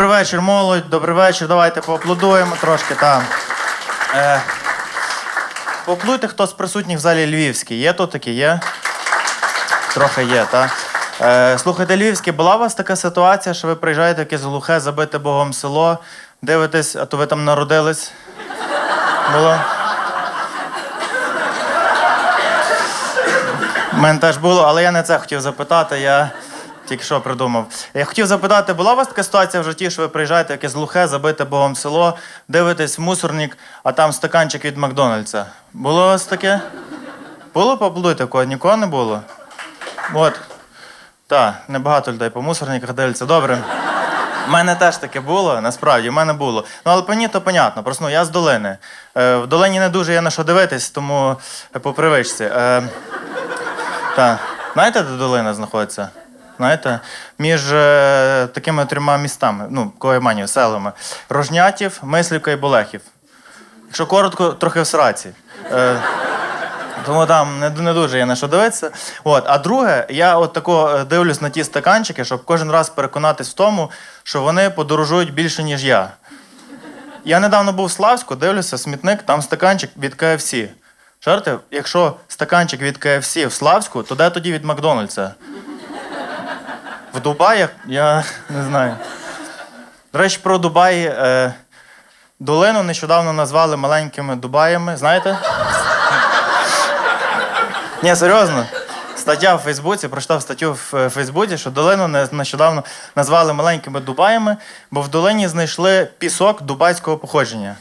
Добрий вечір, молодь, добрий вечір. Давайте поаплодуємо трошки там. Е, поаплодуйте, хто з присутніх в залі Львівський. Є тут такі, є? Трохи є, так? Е, слухайте, Львівський, була у вас така ситуація, що ви приїжджаєте в якесь глухе, забите Богом село, дивитесь, а то ви там народились? Було? У мене теж було, але я не це хотів запитати. Я тільки що придумав. Я хотів запитати, була у вас така ситуація в житті, що ви приїжджаєте якесь глухе, забите Богом село, дивитесь в мусорник, а там стаканчик від Макдональдса. Було у вас таке? Було поаплодуйте, кого нікого не було? От. Так, небагато людей по мусорниках дивляться. Добре. У мене теж таке було, насправді, в мене було. Ну, але по мені то понятно. Просто ну, я з долини. Е, в долині не дуже є на що дивитись, тому е, по привичці. Е, так. Знаєте, де долина знаходиться? Знаєте? Між е, такими трьома містами, ну, Коєманів, селами. Рожнятів, Мислівка і Болехів. Якщо коротко, трохи в сраці. Е, тому там не, не дуже є на що дивитися. От. А друге, я от тако е, дивлюсь на ті стаканчики, щоб кожен раз переконатись в тому, що вони подорожують більше, ніж я. Я недавно був в Славську, дивлюся, смітник, там стаканчик від KFC. Жарте, якщо стаканчик від KFC в Славську, то де тоді від Макдональдса? В Дубаях? Я не знаю. До речі, про Дубаї. Е, долину нещодавно назвали маленькими Дубаями. Знаєте? Ні, серйозно. Стаття в Фейсбуці, прочитав статтю в е, Фейсбуці, що долину нещодавно назвали маленькими Дубаями, бо в долині знайшли пісок дубайського походження.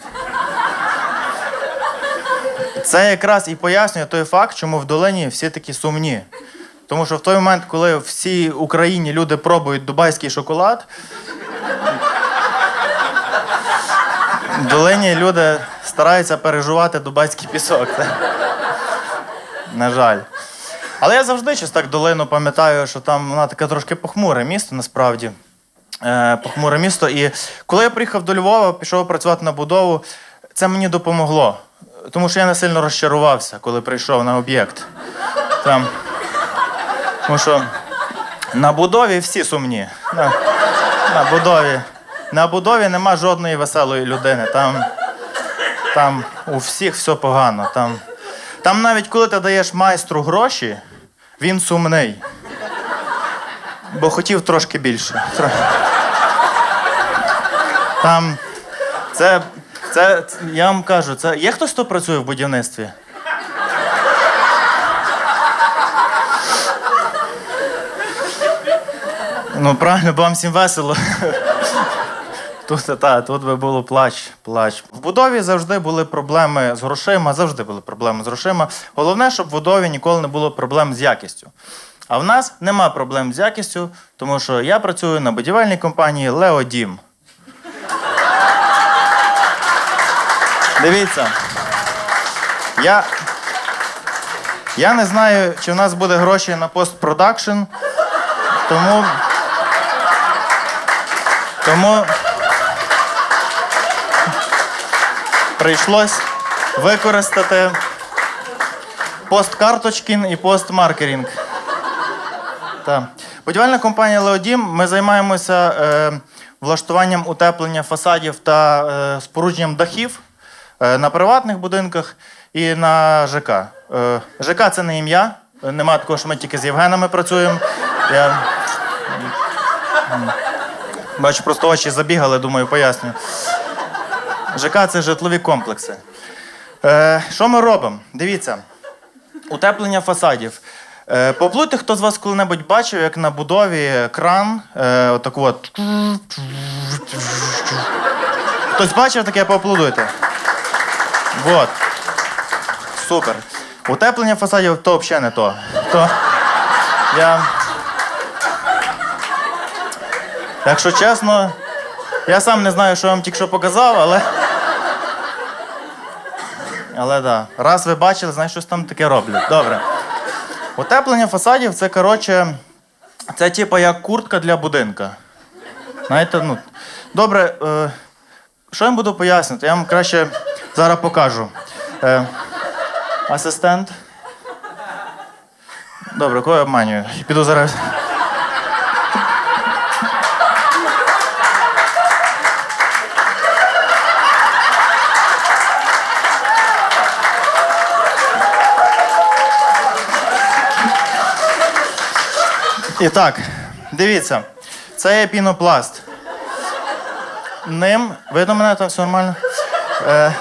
Це якраз і пояснює той факт, чому в долині всі такі сумні. Тому що в той момент, коли всій Україні люди пробують дубайський шоколад, в долині люди стараються переживати дубайський пісок. На жаль. Але я завжди щось так долину пам'ятаю, що там вона таке трошки похмуре місто, насправді. Е, похмуре місто. І коли я приїхав до Львова, пішов працювати на будову, це мені допомогло. Тому що я не сильно розчарувався, коли прийшов на об'єкт. Там. Тому що на будові всі сумні. На, на будові. На будові нема жодної веселої людини. Там, там у всіх все погано. Там, там навіть коли ти даєш майстру гроші, він сумний. Бо хотів трошки більше. Там це, це, я вам кажу, це є хтось, хто працює в будівництві? Ну, правильно, бо вам всім весело. Тут, та, тут би було плач, плач. В будові завжди були проблеми з грошима, завжди були проблеми з грошима. Головне, щоб в будові ніколи не було проблем з якістю. А в нас нема проблем з якістю, тому що я працюю на будівельній компанії Леодім. Дивіться. Я, я не знаю, чи в нас буде гроші на постпродакшн, тому. Тому прийшлось використати посткарточкін і постмаркерінг. Так. Будівельна компанія Леодім. Ми займаємося е, влаштуванням утеплення фасадів та е, спорудженням дахів е, на приватних будинках і на ЖК. Е, ЖК це не ім'я. Нема такого, що ми тільки з Євгенами працюємо. Я... Бачу, просто очі забігали, думаю, поясню. ЖК це житлові комплекси. Е, що ми робимо? Дивіться, утеплення фасадів. Е, поплуйте, хто з вас коли-небудь бачив, як на будові кран, е, отак от. Хтось бачив таке, поаплодуйте. Вот. Супер. Утеплення фасадів то взагалі не то. То я. Якщо чесно, я сам не знаю, що я вам тільки що показав, але. Але да. Раз ви бачили, значить щось там таке роблять. Добре. Утеплення фасадів це, коротше, це типу як куртка для будинка. Знаєте, ну. Добре, е, що я вам буду пояснювати? Я вам краще зараз покажу. Е, асистент. Добре, кого я обманюю? Піду зараз. І так, дивіться, це є пінопласт. Ним, видно мене там все нормально? Е,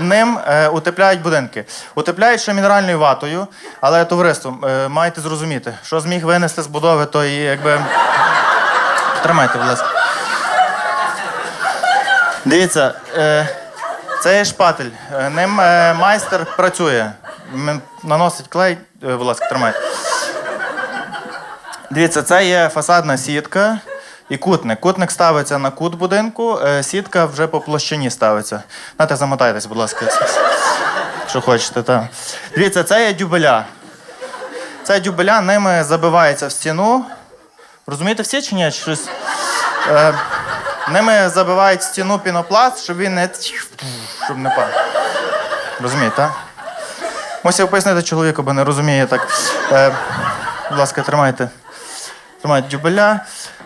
ним е, утепляють будинки. Утепляють ще мінеральною ватою, але товариство, е, маєте зрозуміти, що зміг винести з будови, то і якби. Тримайте, будь ласка. Дивіться, е, це є шпатель. Е, Ним е, майстер працює. Наносить клей. Е, будь ласка, тримайте. Дивіться, це є фасадна сітка і кутник. Кутник ставиться на кут будинку, е, сітка вже по площині ставиться. Знаєте, замотайтесь, будь ласка, що хочете. Так. Дивіться, це є дюбеля. Це дюбеля ними забивається в стіну. Розумієте всі чи ні? Щось? Е, ними забивають стіну пінопласт, щоб він не щоб не пав. Розумієте, так? Мусив пояснити чоловіку, бо не розуміє так. Е, будь ласка, тримайте. Тримайте дюбеля.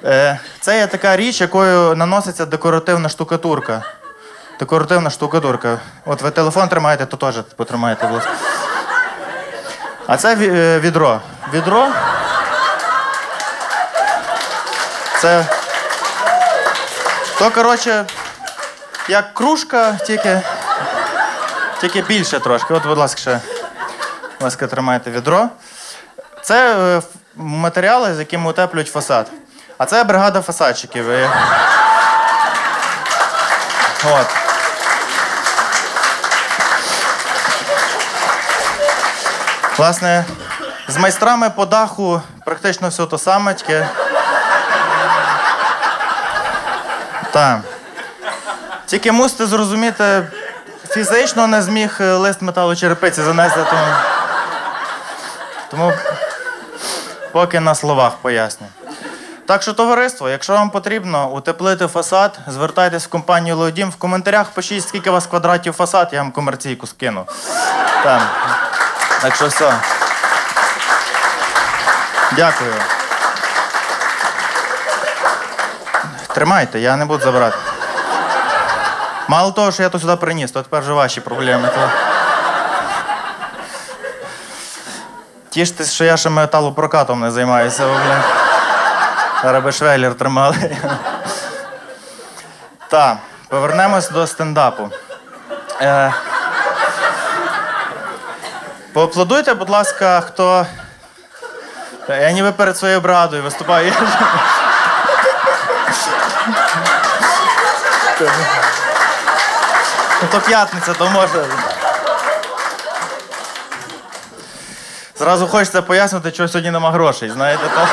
Е, це є така річ, якою наноситься декоративна штукатурка. Декоративна штукатурка. От ви телефон тримаєте, то теж потримайте, будь ласка. А це е, відро. Відро. Це. То, коротше, як кружка, тільки. Тільки більше трошки. От, будь ласка, ще. Будь ласка, тримайте відро. Це е, матеріали, з якими утеплюють фасад. А це бригада фасадчиків. От. Власне, з майстрами по даху практично все то саме, тільки. Так. Тільки мусите зрозуміти, фізично не зміг е, лист металочерепиці занести, тому. Тому поки на словах поясню. Так що, товариство, якщо вам потрібно утеплити фасад, звертайтесь в компанію Леодім. В коментарях пишіть, скільки у вас квадратів фасад, я вам комерційку скину. Там. Так що все. Дякую. Тримайте, я не буду забирати. Мало того, що я то сюди приніс, то тепер вже ваші проблеми. То... Тіштесь, що я ще металопрокатом не займаюся, бо, бля. Зараз тримали. Так, повернемось до стендапу. Е... Поаплодуйте, будь ласка, хто. Я ніби перед своєю брадою виступаю. То п'ятниця, то може. Зразу хочеться пояснити, чого сьогодні нема грошей, знаєте? То...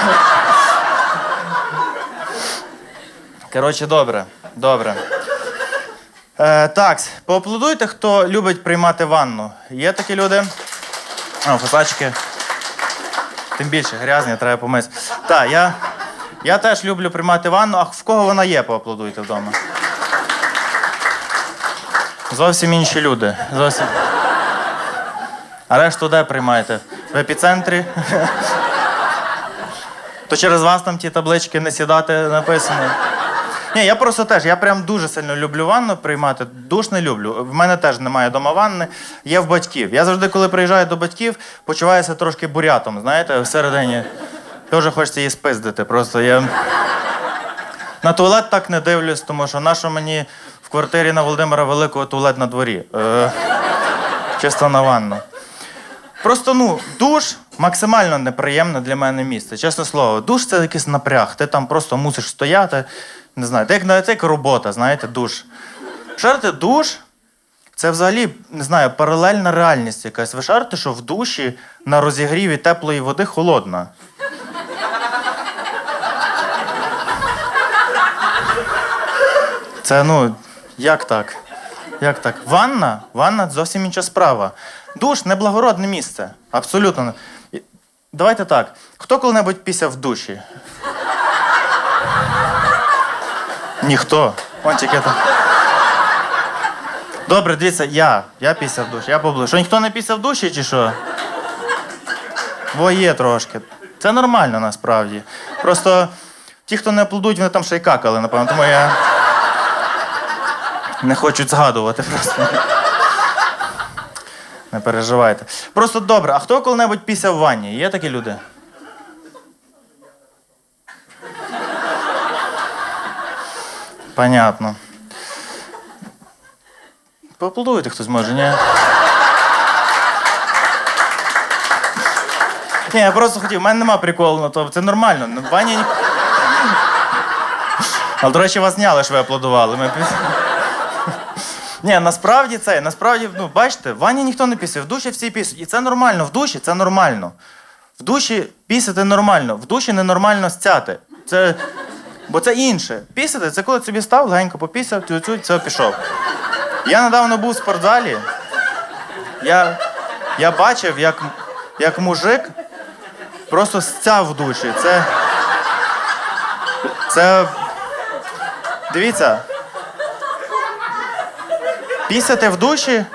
Коротше, добре, добре. Е, так, поаплодуйте, хто любить приймати ванну. Є такі люди? А, фасачки. Тим більше грязні, треба помити. Так, я, я теж люблю приймати ванну, а в кого вона є, поаплодуйте вдома. Зовсім інші люди. Зовсім. А решту де приймаєте? В епіцентрі? То через вас там ті таблички не сідати написано. Ні, я просто теж, я прям дуже сильно люблю ванну приймати. Душ не люблю. В мене теж немає дома ванни, є в батьків. Я завжди, коли приїжджаю до батьків, почуваюся трошки бурятом, знаєте, всередині. Теж хочеться її спиздити. Просто я. На туалет так не дивлюсь, тому що нащо мені в квартирі на Володимира Великого туалет на дворі. Е, чисто на ванну. Просто ну, душ максимально неприємне для мене місце. Чесне слово, душ це якийсь напряг. Ти там просто мусиш стояти. Не знаю, це як, це як робота, знаєте, душ. Шарите, душ це взагалі, не знаю, паралельна реальність якась. Ви шарите, що в душі на розігріві теплої води холодна. Це ну, як так? Як так? Ванна? Ванна зовсім інша справа. Душ неблагородне місце. Абсолютно. Давайте так. Хто коли-небудь пісяв в душі? Ніхто. Он тільки так. Добре, дивіться, я. Я пісяв в душі, я поближу. Що ніхто не пісяв в душі чи що? Бо є трошки. Це нормально насправді. Просто ті, хто не аплодують, вони там ще й какали, напевно. Тому я. Не хочуть згадувати просто. Не переживайте. Просто добре, а хто коли-небудь після в ванні? Є такі люди? Понятно. Поаплодуйте хтось може, ні? Ні, я просто хотів, в мене нема приколу, на то це нормально. В ванні... Але, до речі, вас зняли, що ви аплодували. Ми... Ні, насправді це, насправді, ну, бачите, в ванні ніхто не пісяє, в душі всі пісять. І це нормально, в душі це нормально. В душі пісяти нормально, в душі ненормально стяти. Це... Бо це інше. Пісяти це коли собі став, легенько попісяв, тю-тю, це пішов. Я недавно був в спортзалі. Я, я бачив, як, як мужик просто стяв в душі. Це. Це. Дивіться. Пісяти в душі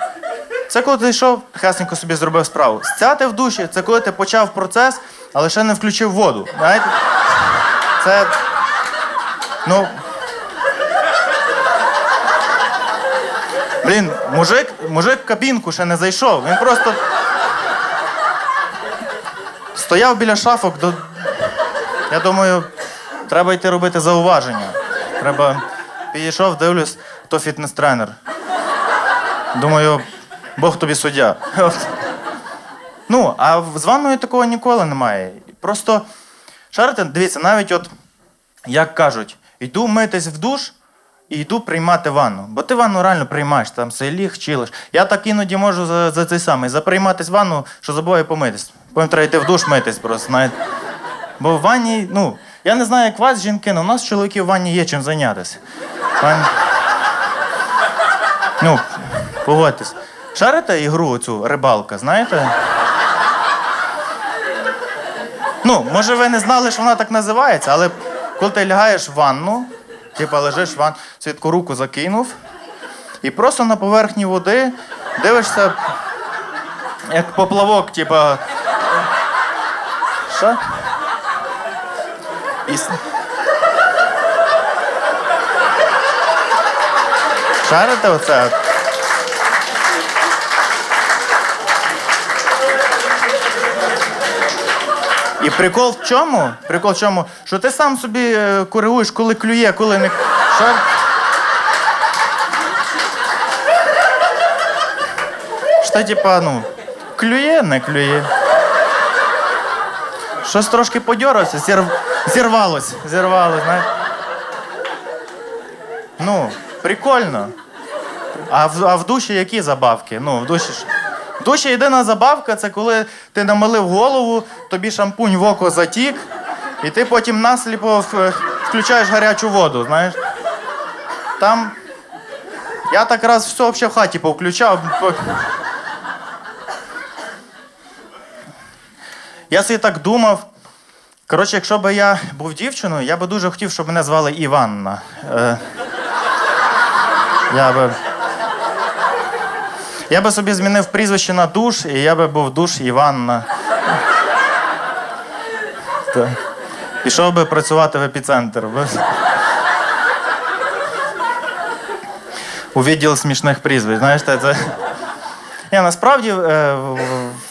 це коли ти йшов, хесненько собі зробив справу. Стяти в душі це коли ти почав процес, але ще не включив воду. Знаєте? Це. Ну. Блін, мужик, мужик в кабінку ще не зайшов. Він просто. Стояв біля шафок до. Я думаю, треба йти робити зауваження. Треба. Підійшов, дивлюсь, то фітнес-тренер. Думаю, Бог тобі суддя. Ну, а з ванною такого ніколи немає. Просто, шарите, дивіться, навіть от, як кажуть, йду митись в душ і йду приймати ванну. Бо ти ванну реально приймаєш, там все ліг, чилиш. Я так іноді можу за, за цей самий заприйматись ванну, що забуваю помитись. Потім треба йти в душ митись просто, знаєте. Бо в ванні, ну, я не знаю, як вас, жінки, але у нас чоловіків в ванні є чим зайнятися. Ван- Ну, погодьтесь. Шарите ігру оцю рибалка, знаєте? Ну, може, ви не знали, що вона так називається, але коли ти лягаєш в ванну, типа лежиш в ванну, свідку руку закинув, і просто на поверхні води дивишся, як поплавок, типа. Що? І... Шарите оце? І прикол в чому? Прикол в чому? Що ти сам собі е, коригуєш, коли клює, коли не. Що ти, типа, ну, клює, не клює. Щось трошки подьорався, зірв... зірвалось, зірвалось, знаєш. Ну, прикольно. А в, а в душі які забавки? Ну, в душі ж. В душі єдина забавка це коли ти намилив голову, тобі шампунь в око затік, і ти потім насліпо включаєш гарячу воду, знаєш. Там. Я так раз все взагалі в хаті повключав. Я собі так думав. Коротше, якщо б я був дівчиною, я би дуже хотів, щоб мене звали Іванна. Е, я би. Я би собі змінив прізвище на душ, і я би був душ Іванна. Пішов би працювати в епіцентр. У відділ смішних прізвищ. Знаєш, це. Ні, насправді е,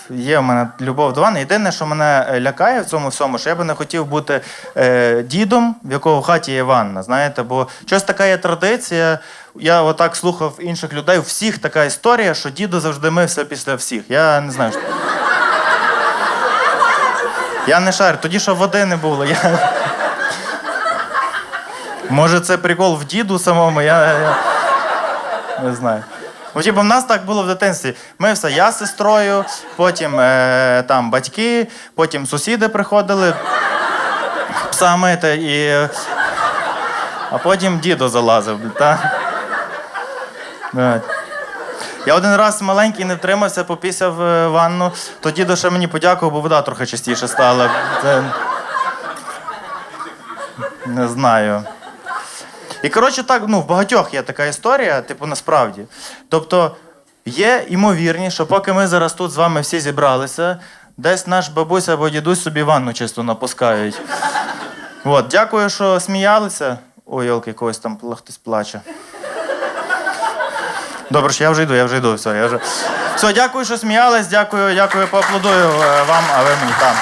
є в мене любов до ванни. Єдине, що мене е, лякає в цьому всьому, що я би не хотів бути е, дідом, в якого в хаті є ванна. Знаєте, бо щось така є традиція. Я отак слухав інших людей. У всіх така історія, що дідо завжди мився після всіх. Я не знаю. Що... Я не шарю. Тоді що води не було. Я... Може, це прикол в діду самому, я, я... не знаю. Ну, типу, в нас так було в дитинстві. Ми все, я з сестрою, потім е, там батьки, потім сусіди приходили пса мити, і... а потім дідо залазив. Та? Я один раз маленький не втримався, попісяв е, ванну, то дідо ще мені подякував, бо вода трохи частіше стала. Це... Не знаю. І коротше, так, ну, в багатьох є така історія, типу, насправді. Тобто, є імовірність, що поки ми зараз тут з вами всі зібралися, десь наш бабуся або дідусь собі ванну чисто напускають. От, дякую, що сміялися. Ой, йолки, когось там хтось плаче. Добре, що я вже йду, я вже йду. Все, я вже... все дякую, що сміялись, дякую, дякую, поаплодую е, вам, а ви мені там.